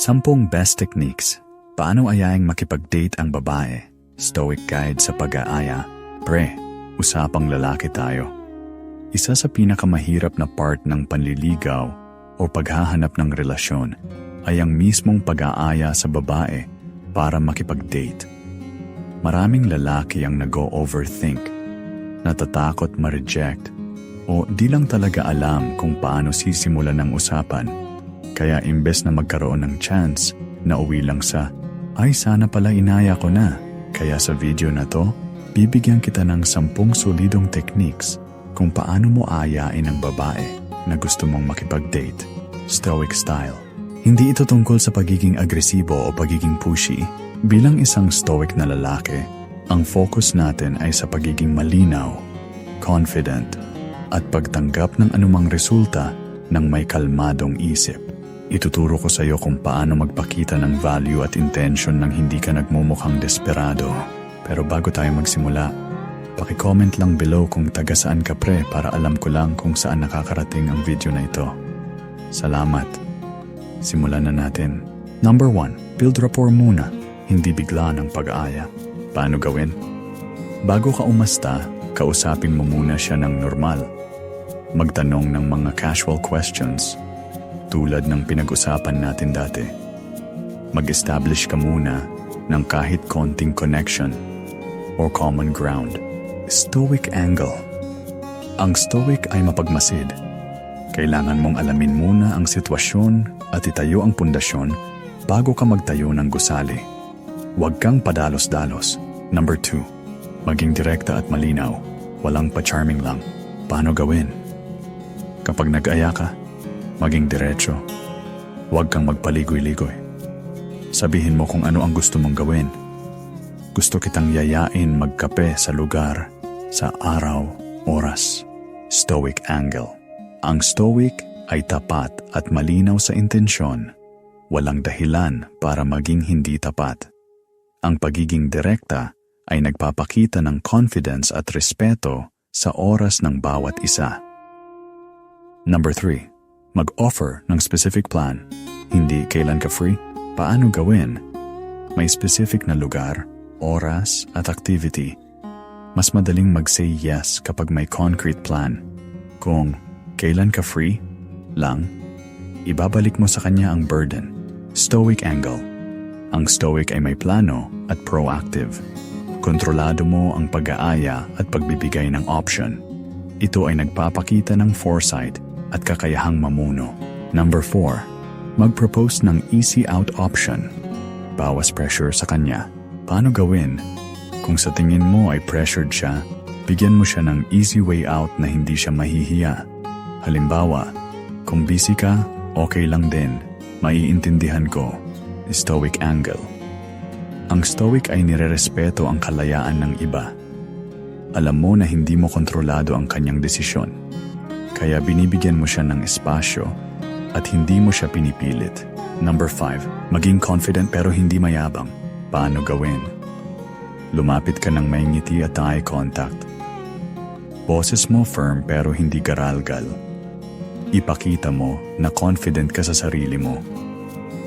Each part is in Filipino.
Sampung best techniques. Paano ayaing makipag-date ang babae? Stoic guide sa pag-aaya. Pre, usapang lalaki tayo. Isa sa pinakamahirap na part ng panliligaw o paghahanap ng relasyon ay ang mismong pag-aaya sa babae para makipag-date. Maraming lalaki ang nag-overthink, natatakot ma-reject, o di lang talaga alam kung paano sisimulan ng usapan. Kaya imbes na magkaroon ng chance, nauwi lang sa, ay sana pala inaya ko na. Kaya sa video na to, bibigyan kita ng sampung solidong techniques kung paano mo aayain ang babae na gusto mong makipag-date. Stoic style. Hindi ito tungkol sa pagiging agresibo o pagiging pushy. Bilang isang stoic na lalaki, ang focus natin ay sa pagiging malinaw, confident, at pagtanggap ng anumang resulta ng may kalmadong isip. Ituturo ko sa iyo kung paano magpakita ng value at intention nang hindi ka nagmumukhang desperado. Pero bago tayo magsimula, Paki-comment lang below kung taga saan ka pre para alam ko lang kung saan nakakarating ang video na ito. Salamat. Simulan na natin. Number 1. Build rapport muna, hindi bigla ng pag-aaya. Paano gawin? Bago ka umasta, kausapin mo muna siya ng normal. Magtanong ng mga casual questions, tulad ng pinag-usapan natin dati. Mag-establish ka muna ng kahit konting connection or common ground. Stoic angle. Ang stoic ay mapagmasid. Kailangan mong alamin muna ang sitwasyon at itayo ang pundasyon bago ka magtayo ng gusali. Huwag kang padalos-dalos. Number 2. Maging direkta at malinaw. Walang pa-charming lang. Paano gawin? Kapag nag-aya ka, maging diretso. Huwag kang magpaligoy-ligoy. Sabihin mo kung ano ang gusto mong gawin. Gusto kitang yayain magkape sa lugar sa araw, oras. Stoic angle. Ang stoic ay tapat at malinaw sa intensyon. Walang dahilan para maging hindi tapat. Ang pagiging direkta ay nagpapakita ng confidence at respeto sa oras ng bawat isa. Number 3. Mag-offer ng specific plan. Hindi kailan ka free? Paano gawin? May specific na lugar, oras at activity mas madaling mag-say yes kapag may concrete plan. Kung kailan ka free, lang, ibabalik mo sa kanya ang burden. Stoic angle. Ang stoic ay may plano at proactive. Kontrolado mo ang pag-aaya at pagbibigay ng option. Ito ay nagpapakita ng foresight at kakayahang mamuno. Number 4. Mag-propose ng easy out option. Bawas pressure sa kanya. Paano gawin kung sa tingin mo ay pressured siya, bigyan mo siya ng easy way out na hindi siya mahihiya. Halimbawa, kung busy ka, okay lang din. Maiintindihan ko. Stoic angle. Ang stoic ay nirerespeto ang kalayaan ng iba. Alam mo na hindi mo kontrolado ang kanyang desisyon. Kaya binibigyan mo siya ng espasyo at hindi mo siya pinipilit. Number 5. Maging confident pero hindi mayabang. Paano gawin? Lumapit ka ng may ngiti at eye contact. Boses mo firm pero hindi garalgal. Ipakita mo na confident ka sa sarili mo.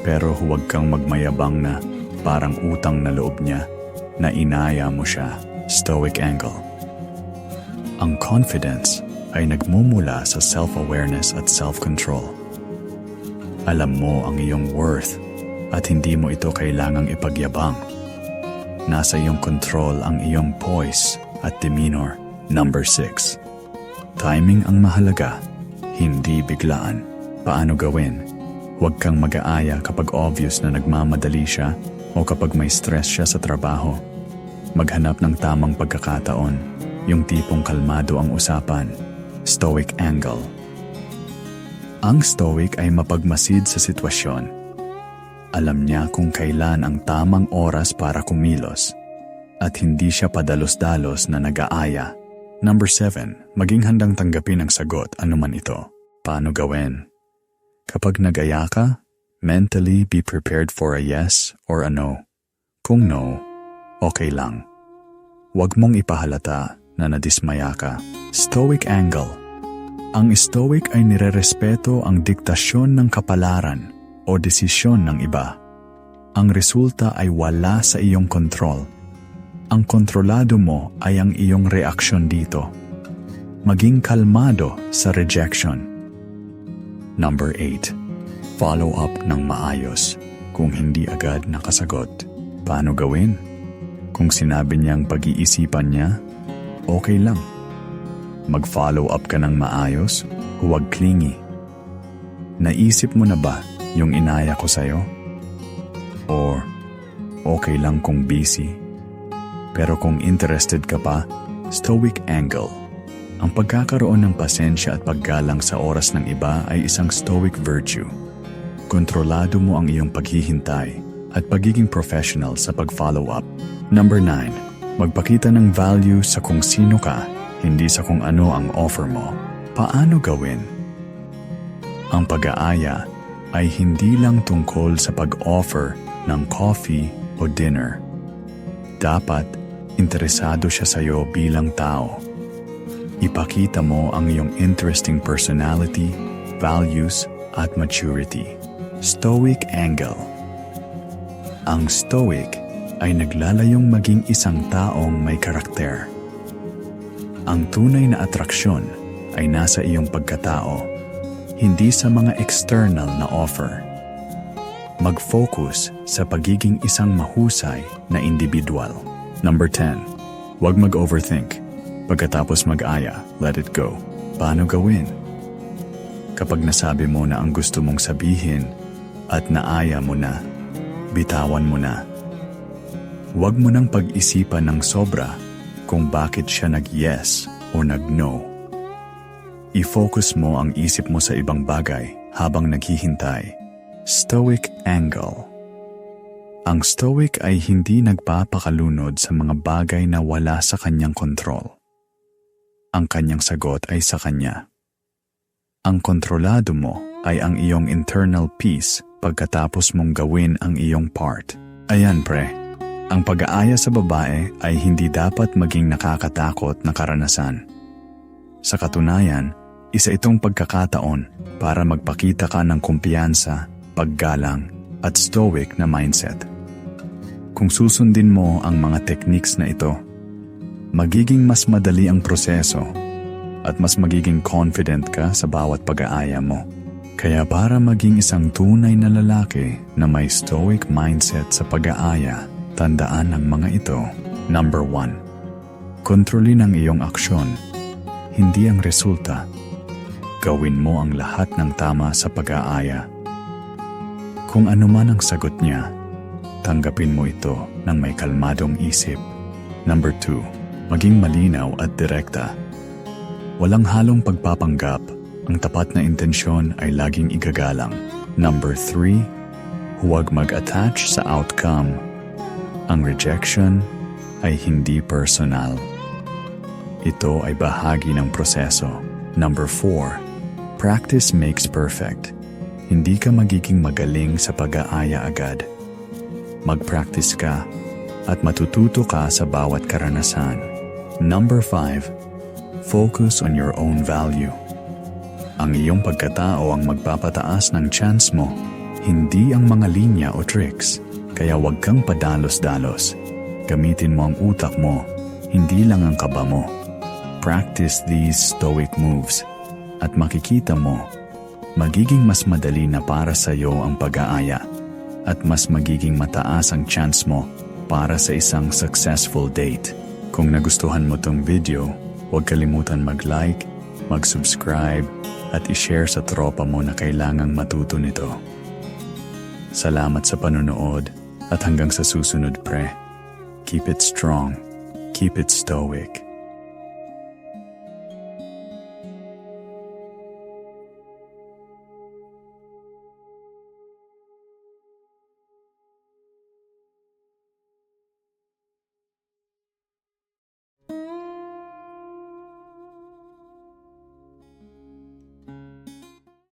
Pero huwag kang magmayabang na parang utang na loob niya na inaya mo siya. Stoic angle. Ang confidence ay nagmumula sa self-awareness at self-control. Alam mo ang iyong worth at hindi mo ito kailangang ipagyabang. Nasa iyong control ang iyong poise at demeanor. Number 6. Timing ang mahalaga, hindi biglaan. Paano gawin? Huwag kang mag-aaya kapag obvious na nagmamadali siya o kapag may stress siya sa trabaho. Maghanap ng tamang pagkakataon, yung tipong kalmado ang usapan. Stoic angle. Ang stoic ay mapagmasid sa sitwasyon alam niya kung kailan ang tamang oras para kumilos at hindi siya padalos-dalos na nag-aaya. Number 7. Maging handang tanggapin ang sagot anuman ito. Paano gawin? Kapag nag-aya ka, mentally be prepared for a yes or a no. Kung no, okay lang. Huwag mong ipahalata na nadismaya ka. Stoic angle. Ang stoic ay nirerespeto ang diktasyon ng kapalaran o desisyon ng iba. Ang resulta ay wala sa iyong kontrol. Ang kontrolado mo ay ang iyong reaksyon dito. Maging kalmado sa rejection. Number 8. Follow up ng maayos. Kung hindi agad nakasagot, paano gawin? Kung sinabi niyang pag-iisipan niya, okay lang. Mag-follow up ka ng maayos, huwag clingy. Naisip mo na ba yung inaya ko sa'yo? Or okay lang kung busy? Pero kung interested ka pa, stoic angle. Ang pagkakaroon ng pasensya at paggalang sa oras ng iba ay isang stoic virtue. Kontrolado mo ang iyong paghihintay at pagiging professional sa pag-follow up. Number 9. Magpakita ng value sa kung sino ka, hindi sa kung ano ang offer mo. Paano gawin? Ang pag-aaya ay hindi lang tungkol sa pag-offer ng coffee o dinner. Dapat interesado siya sa iyo bilang tao. Ipakita mo ang iyong interesting personality, values, at maturity. Stoic Angle Ang Stoic ay naglalayong maging isang taong may karakter. Ang tunay na atraksyon ay nasa iyong pagkatao, hindi sa mga external na offer. Mag-focus sa pagiging isang mahusay na individual. Number 10. Huwag mag-overthink. Pagkatapos mag-aya, let it go. Paano gawin? Kapag nasabi mo na ang gusto mong sabihin at naaya mo na, bitawan mo na. Huwag mo nang pag-isipan ng sobra kung bakit siya nag-yes o nag-no. I-focus mo ang isip mo sa ibang bagay habang naghihintay. Stoic Angle Ang Stoic ay hindi nagpapakalunod sa mga bagay na wala sa kanyang kontrol. Ang kanyang sagot ay sa kanya. Ang kontrolado mo ay ang iyong internal peace pagkatapos mong gawin ang iyong part. Ayan pre, ang pag-aaya sa babae ay hindi dapat maging nakakatakot na karanasan. Sa katunayan, isa itong pagkakataon para magpakita ka ng kumpiyansa, paggalang, at stoic na mindset. Kung susundin mo ang mga techniques na ito, magiging mas madali ang proseso at mas magiging confident ka sa bawat pag-aaya mo. Kaya para maging isang tunay na lalaki na may stoic mindset sa pag-aaya, tandaan ang mga ito. Number 1. Kontrolin ang iyong aksyon, hindi ang resulta. Gawin mo ang lahat ng tama sa pag-aaya. Kung ano man ang sagot niya, tanggapin mo ito ng may kalmadong isip. Number 2. Maging malinaw at direkta. Walang halong pagpapanggap, ang tapat na intensyon ay laging igagalang. Number 3. Huwag mag-attach sa outcome. Ang rejection ay hindi personal. Ito ay bahagi ng proseso. Number 4. Practice makes perfect. Hindi ka magiging magaling sa pag-aaya agad. Mag-practice ka at matututo ka sa bawat karanasan. Number 5. Focus on your own value. Ang iyong pagkatao ang magpapataas ng chance mo, hindi ang mga linya o tricks. Kaya huwag kang padalos-dalos. Gamitin mo ang utak mo, hindi lang ang kaba mo. Practice these stoic moves at makikita mo, magiging mas madali na para sa iyo ang pag-aaya at mas magiging mataas ang chance mo para sa isang successful date. Kung nagustuhan mo tong video, huwag kalimutan mag-like, mag-subscribe, at i-share sa tropa mo na kailangang matuto nito. Salamat sa panonood at hanggang sa susunod pre. Keep it strong. Keep it stoic.